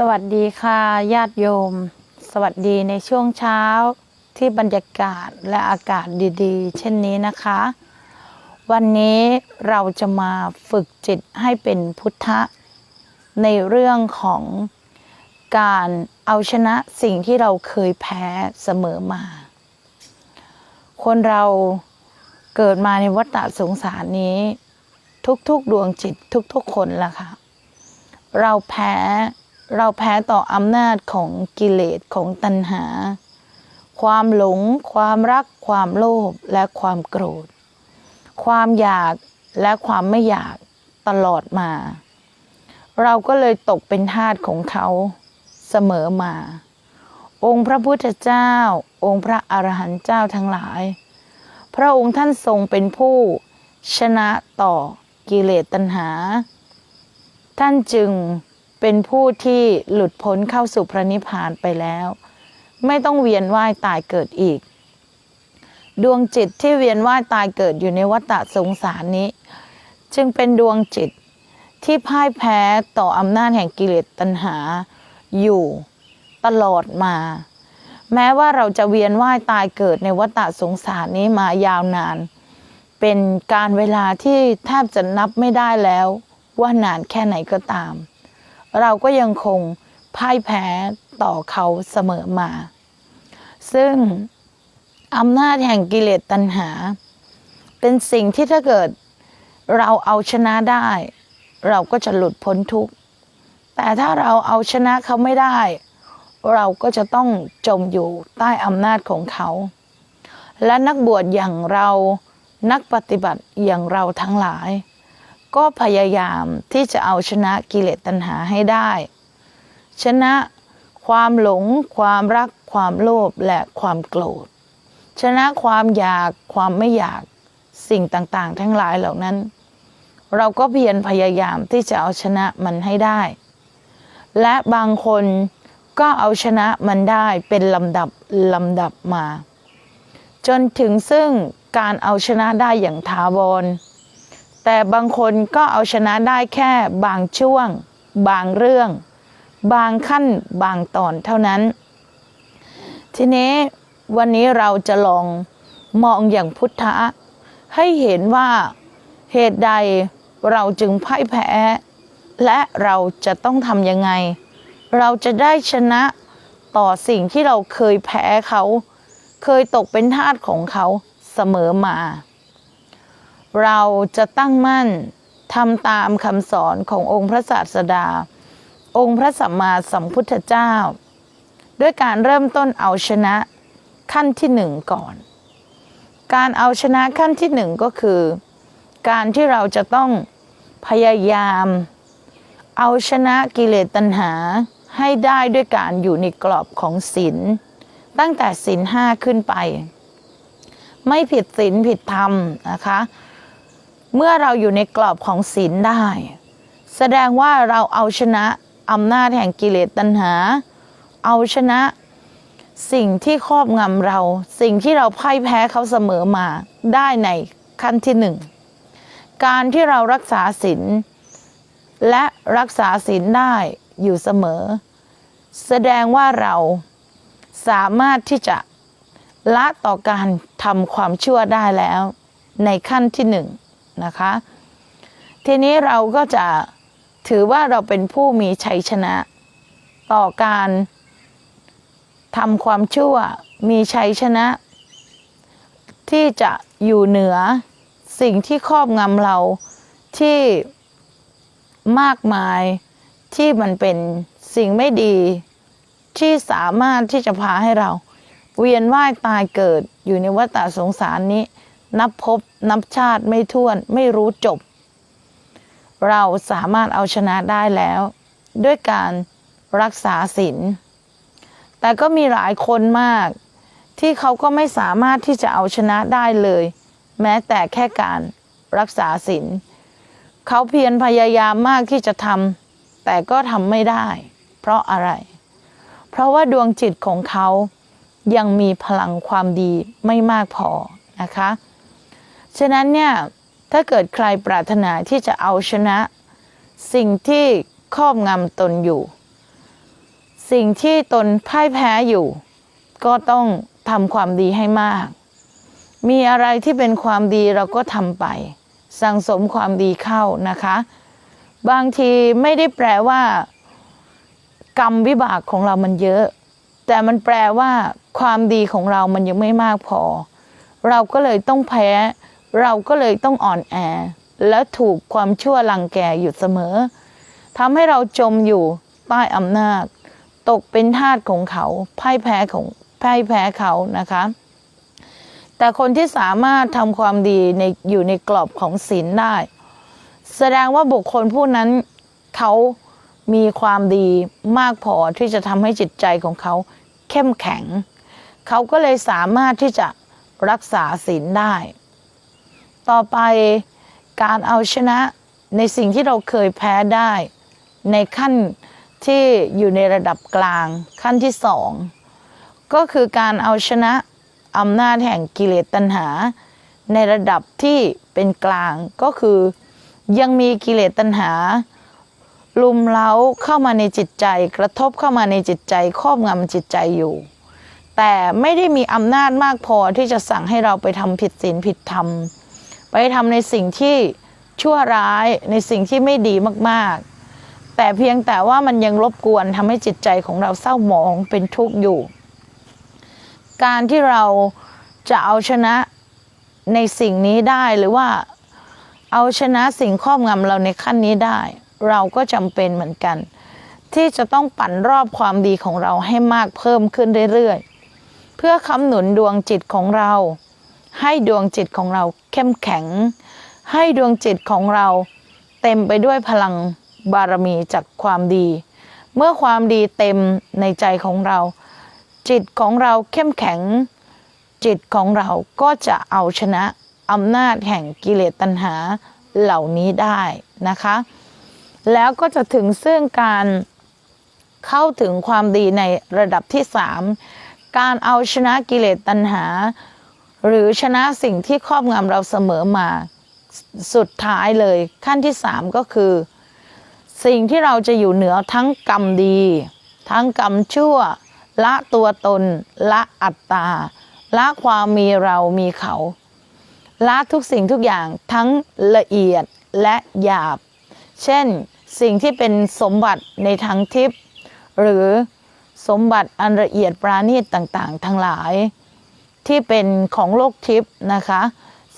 สวัสดีค่ะญาติโยม สวัสดีในช่วงเช้าที่บรรยากาศและอากาศดีๆ เช่นนี้นะคะ วันนี้เราจะมาฝึกจิตให้เป็นพุทธะ ในเรื่องของการเอาชนะสิ่งที่เราเคยแพ้เสมอมา คนเราเกิดมาในวัฏฏะสงสารนี้ ทุกๆดวงจิตทุกๆคนล่ะค่ะ เราแพ้ เราแพ้ต่ออำนาจของกิเลสของตัณหา ความหลง ความรัก ความโลภและความโกรธ ความอยากและความไม่อยากตลอดมา เราก็เลยตกเป็นทาสของเขาเสมอมา องค์พระพุทธเจ้า องค์พระอรหันต์เจ้าทั้งหลาย พระองค์ท่านทรงเป็นผู้ชนะต่อกิเลสตัณหา ท่านจึง เป็นผู้ที่หลุดพ้นเข้าสู่พระนิพพานไปแล้ว ไม่ต้องเวียนว่ายตายเกิดอีก ดวงจิตที่เวียนว่ายตายเกิดอยู่ในวัฏฏะสงสารนี้ จึงเป็นดวงจิตที่พ่ายแพ้ต่ออำนาจแห่งกิเลสตัณหา อยู่ตลอดมา แม้ว่าเราจะเวียนว่ายตายเกิดในวัฏฏะสงสารนี้มายาวนาน เป็นการเวลาที่แทบจะนับไม่ได้แล้ว ว่านานแค่ไหนก็ตาม เราก็ยังคงพ่ายแพ้ต่อเขาเสมอมา ซึ่งอำนาจแห่งกิเลสตัณหา เป็นสิ่งที่ถ้าเกิดเราเอาชนะได้ เราก็จะหลุดพ้นทุกข์ แต่ถ้าเราเอาชนะเขาไม่ได้ เราก็จะต้องจมอยู่ใต้อำนาจของเขา และนักบวชอย่างเรานักปฏิบัติอย่างเราทั้งหลาย ก็พยายามที่จะเอาชนะกิเลสตัณหาให้ได้ ชนะความหลง ความรัก ความโลภและความโกรธ ชนะความอยากความไม่อยากสิ่งต่างๆ ทั้งหลายเหล่านั้น เราก็เพียรพยายามที่จะเอาชนะมันให้ได้ และบางคนก็เอาชนะมันได้เป็นลำดับลำดับมา จนถึงซึ่งการเอาชนะได้อย่างถาวร แต่บางคนก็เอาชนะได้แค่บางช่วง บางเรื่อง บางขั้นบางตอนเท่านั้น ทีนี้วันนี้เราจะลองมองอย่างพุทธะ ให้เห็นว่าเหตุใดเราจึงพ่ายแพ้ และเราจะต้องทำยังไง เราจะได้ชนะต่อสิ่งที่เราเคยแพ้เขา เคยตกเป็นทาสของเขาเสมอมา เราจะตั้งมั่นทำตามคำสอนขององค์พระศาสดา องค์พระสัมมาสัมพุทธเจ้า ด้วยการเริ่มต้นเอาชนะขั้นที่หนึ่งก่อน การเอาชนะขั้นที่หนึ่งก็คือ การที่เราจะต้องพยายาม เอาชนะกิเลสตัณหาให้ได้ด้วยการอยู่ในกรอบของศีลตั้งแต่ศีลห้าขึ้นไป ไม่ผิดศีลผิดธรรมนะคะ เมื่อเราอยู่ในกรอบของศีลได้ แสดงว่าเราเอาชนะอำนาจแห่งกิเลสตัณหา เอาชนะสิ่งที่ครอบงำเรา สิ่งที่เราพ่ายแพ้เขาเสมอมาได้ในขั้นที่หนึ่งการที่เรารักษาศีลและรักษาศีลได้อยู่เสมอ แสดงว่าเราสามารถที่จะละต่อการทำความชั่วได้แล้ว ในขั้นที่หนึ่ง นะคะ ทีนี้เราก็จะถือว่าเราเป็นผู้มีชัยชนะ ต่อการทำความชั่วมีชัยชนะ ที่จะอยู่เหนือสิ่งที่ครอบงำเราที่มากมายที่มันเป็นสิ่งไม่ดีที่สามารถที่จะพาให้เรา เวียนว่ายตายเกิดอยู่ในวัฏฏสงสารนี้ นับพบนับชาติไม่ท้วนไม่รู้จบ เราสามารถเอาชนะได้แล้ว ด้วยการรักษาศีลแต่ก็มีหลายคนมาก ที่เขาก็ไม่สามารถที่จะเอาชนะได้เลย แม้แต่แค่การรักษาศีลเขาเพียรพยายามมากที่จะทำแต่ก็ทำไม่ได้ เพราะอะไร เพราะว่าดวงจิตของเขายังมีพลังความดีไม่มากพอนะคะ ฉะนั้นเนี่ยถ้าเกิดใครปรารถนาที่จะเอาชนะ สิ่งที่ครอบงำตนอยู่ สิ่งที่ตนพ่ายแพ้อยู่ ก็ต้องทำความดีให้มาก มีอะไรที่เป็นความดีเราก็ทำไป สั่งสมความดีเข้านะคะ บางทีไม่ได้แปลว่า กรรมวิบากของเรามันเยอะ แต่มันแปลว่า ความดีของเรามันยังไม่มากพอ เราก็เลยต้องแพ้ เราก็เลยต้องอ่อนแอ และถูกความชั่วรังแกอยู่เสมอทำให้เราจมอยู่ใต้อำนาจ ตกเป็นทาสของเขาพ่ายแพ้ของพ่ายแพ้เขานะคะ แต่คนที่สามารถทำความดีในอยู่ในกรอบของศีลได้ แสดงว่าบุคคลผู้นั้นเขามีความดีมากพอที่จะทำให้จิตใจของเขาเข้มแข็ง เขาก็เลยสามารถที่จะรักษาศีลได้ ต่อไปการเอาชนะในสิ่งที่เราเคยแพ้ได้ ในขั้นที่อยู่ในระดับกลางขั้นที่สองก็คือการเอาชนะอำนาจแห่งกิเลสตัณหา ในระดับที่เป็นกลางก็คือยังมีกิเลสตัณหา ลุมเล้าเข้ามาในจิตใจ กระทบเข้ามาในจิตใจครอบงำจิตใจอยู่ แต่ไม่ได้มีอำนาจมากพอที่จะสั่งให้เราไปทำผิดศีลผิดธรรม ไปทำในสิ่งที่ชั่วร้ายในสิ่งที่ไม่ดีมากๆ แต่เพียงแต่ว่ามันยังรบกวนทำให้จิตใจของเราเศร้าหมองเป็นทุกข์อยู่ การที่เราจะเอาชนะในสิ่งนี้ได้หรือว่าเอาชนะสิ่งครอบงำเราในขั้นนี้ได้ เราก็จำเป็นเหมือนกัน ที่จะต้องปั่นรอบความดีของเราให้มากเพิ่มขึ้นเรื่อยๆ เพื่อคำหนุนดวงจิตของเรา ให้ดวงจิตของเราเข้มแข็ง ให้ดวงจิตของเราเต็มไปด้วยพลังบารมีจากความดี เมื่อความดีเต็มในใจของเรา จิตของเราเข้มแข็ง จิตของเราก็จะเอาชนะอำนาจแห่งกิเลสตัณหาเหล่านี้ได้นะคะ แล้วก็จะถึงซึ่งการเข้าถึงความดีในระดับที่สามการเอาชนะกิเลสตัณหา หรือชนะสิ่งที่ครอบงำเราเสมอมาสุดท้ายเลย ขั้นที่สามก็คือ สิ่งที่เราจะอยู่เหนือทั้งกรรมดี ทั้งกรรมชั่ว ละตัวตน ละอัตตา ละความมีเรามีเขา ละทุกสิ่งทุกอย่างทั้งละเอียดและหยาบ เช่น สิ่งที่เป็นสมบัติในทางทิพย์หรือสมบัติอันละเอียดปราณีตต่างๆ ทั้งหลาย ที่เป็นของโลกทิพย์นะคะ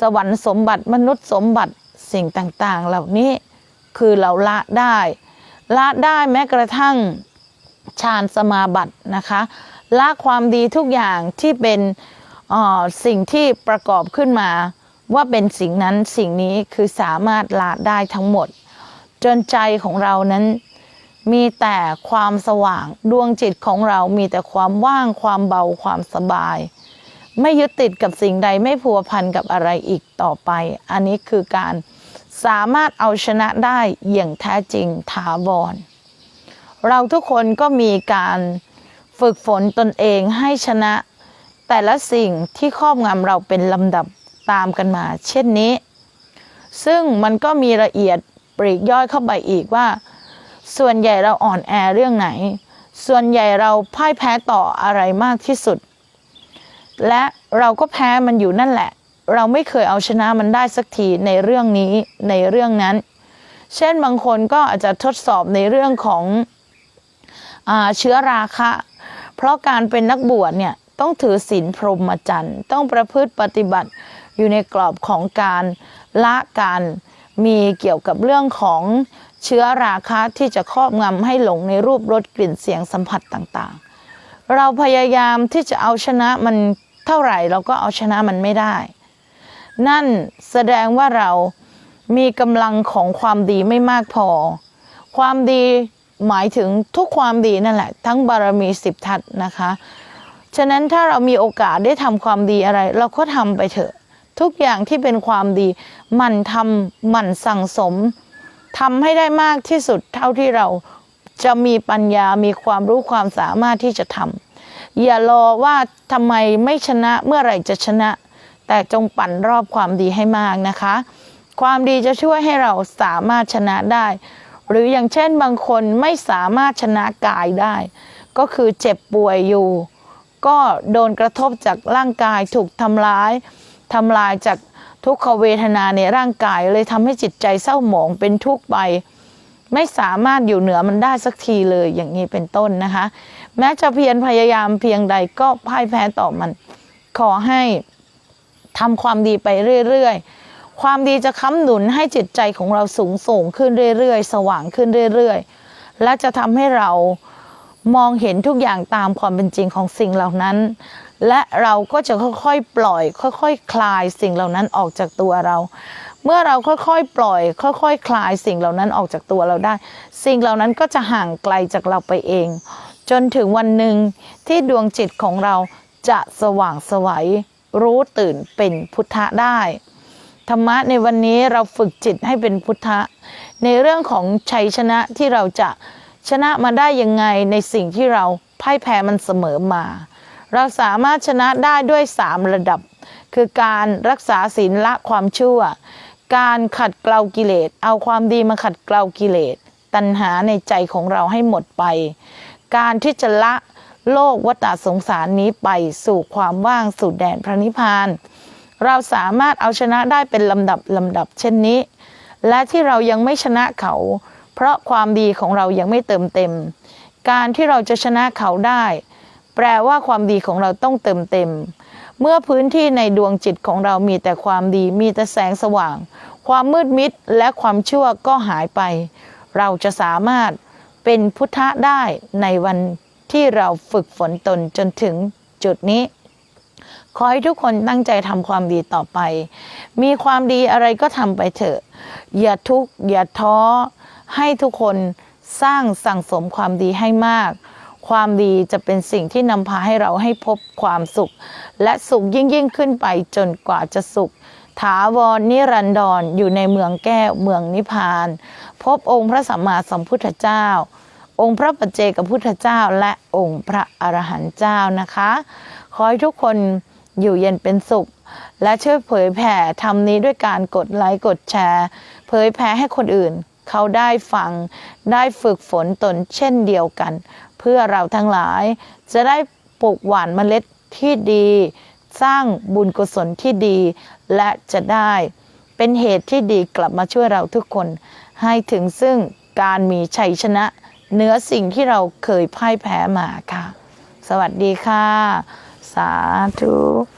สวรรค์สมบัติมนุษย์สมบัติสิ่งต่างๆ เหล่านี้คือเราละได้ ละได้แม้กระทั่งฌานสมาบัตินะคะละความดีทุกอย่างที่เป็นอ่อสิ่งที่ประกอบขึ้นมา ว่าเป็นสิ่งนั้นสิ่งนี้คือสามารถละได้ทั้งหมด จนใจของเรานั้นมีแต่ความสว่างดวงจิตของเรามีแต่ความว่างความเบาความสบาย ไม่ยึดติดกับสิ่งใดไม่พัวพันกับอะไรอีกต่อไป อันนี้คือการสามารถเอาชนะได้อย่างแท้จริงถาวร เราทุกคนก็มีการฝึกฝนตนเองให้ชนะ แต่ละสิ่งที่ครอบงำเราเป็นลำดับตามกันมา เช่นนี้ ซึ่งมันก็มีละเอียดปลีกย่อยเข้าไปอีกว่า ส่วนใหญ่เราอ่อนแอเรื่องไหน ส่วนใหญ่เราพ่ายแพ้ต่ออะไรมากที่สุด และเราก็แพ้มันอยู่นั่นแหละ เราไม่เคยเอาชนะมันได้สักทีในเรื่องนี้ในเรื่องนั้น เช่นบางคนก็อาจจะทดสอบในเรื่องของอเชื้อราคะ เพราะการเป็นนักบวชเนี่ยต้องถือศีลพรหมจรรย์ ต้องประพฤติปฏิบัติอยู่ในกรอบของการละการมีเกี่ยวกับเรื่องของเชื้อราคะที่จะครอบงำให้หลงในรูปรสกลิ่นเสียงสัมผัสต่างๆ เราพยายามที่จะเอาชนะมัน เท่าไหร่เราก็เอาชนะมันไม่ได้ นั่นแสดงว่าเรามีกำลังของความดีไม่มากพอ ความดีหมายถึงทุกความดีนั่นแหละ ทั้งบารมีสิบทัศนะคะ ฉะนั้นถ้าเรามีโอกาสได้ทำความดีอะไร เราก็ทำไปเถอะ ทุกอย่างที่เป็นความดีมันทำมันสั่งสมทำให้ได้มากที่สุดเท่าที่เราจะมีปัญญามีความรู้ความสามารถที่จะทำ อย่ารอว่าทำไมไม่ชนะเมื่อไหร่จะชนะ แต่จงปั่นรอบความดีให้มากนะคะ ความดีจะช่วยให้เราสามารถชนะได้ หรืออย่างเช่นบางคนไม่สามารถชนะกายได้ ก็คือเจ็บป่วยอยู่ ก็โดนกระทบจากร่างกายถูกทำร้ายทำลายจากทุกขเวทนาในร่างกายเลยทำให้จิตใจเศร้าหมองเป็นทุกข์ไป ไม่สามารถอยู่เหนือมันได้สักทีเลยอย่างนี้เป็นต้นนะคะ แม้จะเพียรพยายามเพียงใดก็พ่ายแพ้ต่อมัน ขอให้ทำความดีไปเรื่อยๆ ความดีจะค้ำหนุนให้จิตใจของเราสูงส่งขึ้นเรื่อยๆ สว่างขึ้นเรื่อยๆ และจะทำให้เรามองเห็นทุกอย่างตามความเป็นจริงของสิ่งเหล่านั้น และเราก็จะค่อยๆ ปล่อย ค่อยๆคคลายสิ่งเหล่านั้นออกจากตัวเรา เมื่อเราค่อยๆ ปล่อย ค่อยๆคคลายสิ่งเหล่านั้นออกจากตัวเราได้ สิ่งเหล่านั้นก็จะห่างไกลจากเราไปเอง จนถึงวันหนึ่งที่ดวงจิตของเราจะสว่างไสวัยรู้ตื่นเป็นพุทธะได้ ธรรมะในวันนี้เราฝึกจิตให้เป็นพุทธะ ในเรื่องของชัยชนะที่เราจะชนะมาได้ยังไงในสิ่งที่เราพ่ายแพ้มันเสมอมา เราสามารถชนะได้ด้วยสามระดับ คือการรักษาศีลละความชั่ว การขัดเกลากิเลส เอาความดีมาขัดเกลากิเลส ตัณหาในใจของเราให้หมดไป การที่จะละโลกวัฏสงสารนี้ไปสู่ความว่างสู่แดนพระนิพพาน เราสามารถเอาชนะได้เป็นลำดับลำดับเช่นนี้ และที่เรายังไม่ชนะเขา เพราะความดีของเรายังไม่เติมเต็ม การที่เราจะชนะเขาได้ แปลว่าความดีของเราต้องเติมเต็ม เมื่อพื้นที่ในดวงจิตของเรามีแต่ความดีมีแต่แสงสว่าง ความมืดมิดและความชั่วก็หายไป เราจะสามารถ เป็นพุทธะได้ในวันที่เราฝึกฝนตนจนถึงจุดนี้ ขอให้ทุกคนตั้งใจทำความดีต่อไป มีความดีอะไรก็ทำไปเถอะ อย่าทุกข์อย่าท้อ ให้ทุกคนสร้างสั่งสมความดีให้มาก ความดีจะเป็นสิ่งที่นำพาให้เราให้พบความสุข และสุขยิ่งยิ่งขึ้นไปจนกว่าจะสุข ถาวรนิรันดรอยู่ในเมืองแก้วเมืองนิพพาน พบองค์พระสัมมาสัมพุทธเจ้า องค์พระปัจเจกพุทธเจ้าและองค์พระอรหันต์เจ้านะคะ ขอให้ทุกคนอยู่เย็นเป็นสุข และช่วยเผยแผ่ทำนี้ด้วยการกดไลค์กดแชร์ เผยแผ่ให้คนอื่น เขาได้ฟังได้ฝึกฝนตนเช่นเดียวกัน เพื่อเราทั้งหลายจะได้ปลูกหว่านเมล็ดที่ดี สร้างบุญกุศลที่ดี และจะได้เป็นเหตุที่ดีกลับมาช่วยเราทุกคน ให้ถึงซึ่งการมีชัยชนะเหนือสิ่งที่เราเคยพ่ายแพ้มาค่ะ สวัสดีค่ะ สาธุ